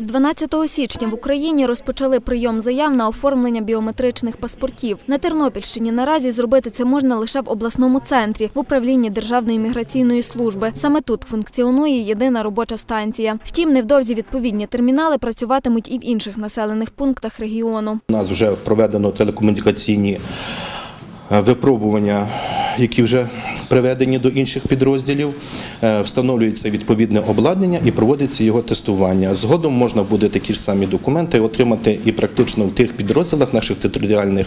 З 12 січня в Україні розпочали прийом заяв на оформлення біометричних паспортів. На Тернопільщині наразі зробити це можна лише в обласному центрі в управлінні Державної міграційної служби. Саме тут функціонує єдина робоча станція. Втім, невдовзі відповідні термінали працюватимуть і в інших населених пунктах регіону. У нас вже проведено телекомунікаційні випробування, які вже приведені до інших підрозділів. Е, Встановлюється відповідне обладнання і проводиться його тестування. Згодом можна буде такі ж самі документи отримати і практично в тих підрозділах наших територіальних,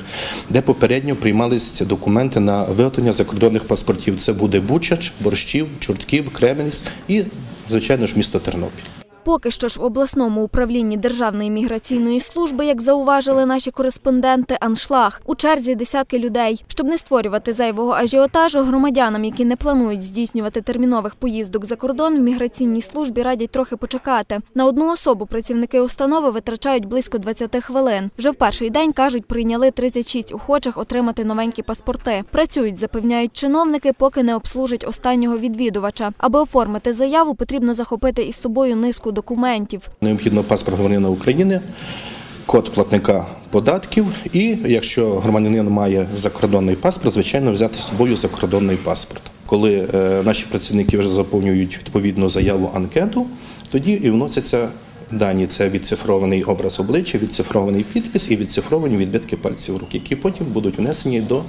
де попередньо приймалися документи на виготовлення закордонних паспортів. Це буде Бучач, Борщів, Чортків, Кременець і, звичайно ж, місто Тернопіль. Поки що ж в обласному управлінні Державної міграційної служби, як зауважили наші кореспонденти, аншлаг у черзі десятки людей. Щоб не створювати зайвого ажіотажу, громадянам, які не планують здійснювати термінових поїздок за кордон, в міграційній службі радять трохи почекати. На одну особу працівники установи витрачають близько 20 хвилин. Вже в перший день кажуть, прийняли 36 охочих отримати новенькі паспорти. Працюють, запевняють чиновники, поки не обслужать останнього відвідувача. Аби оформити заяву, потрібно захопити із собою низку документів. Необхідно паспорт громадянина України, код платника податків і, якщо громадянин має закордонний паспорт, звичайно, взяти з собою закордонний паспорт. Коли е, наші працівники вже заповнюють відповідну заяву анкету, тоді і вносяться дані. Це відцифрований образ обличчя, відцифрований підпис і відцифровані відбитки пальців рук, які потім будуть внесені до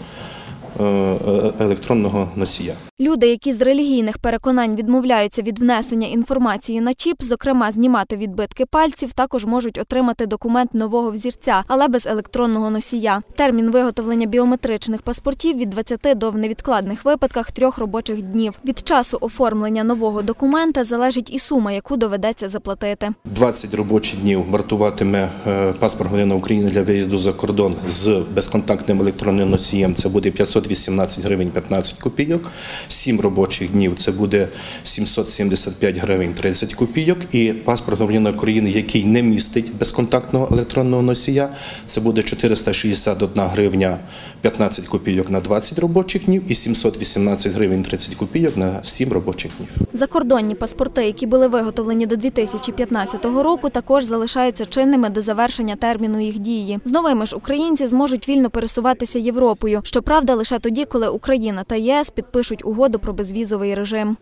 електронного носія. Люди, які з релігійних переконань відмовляються від внесення інформації на чіп, зокрема знімати відбитки пальців, також можуть отримати документ нового взірця, але без електронного носія. Термін виготовлення біометричних паспортів від 20 до в невідкладних випадках трьох робочих днів. Від часу оформлення нового документа залежить і сума, яку доведеться заплатити. 20 робочих днів вартуватиме е, паспорт громадянина України для виїзду за кордон з безконтактним електронним носієм. Це буде 518 гривень 15 копійок. 7 робочих днів це буде 775 гривень 30 копійок. І паспорт громадянина України, який не містить безконтактного електронного носія, це буде 461 гривня 15 копійок на 20 робочих днів і 718 гривень 30 копійок на 7 робочих днів. Закордонні паспорти, які були виготовлені до 2015 року, також залишаються чинними до завершення терміну їх дії. З новими ж українці зможуть вільно пересуватися Європою. Щоправда, лише тоді, коли Україна та ЄС підпишуть угоду про безвізовий режим.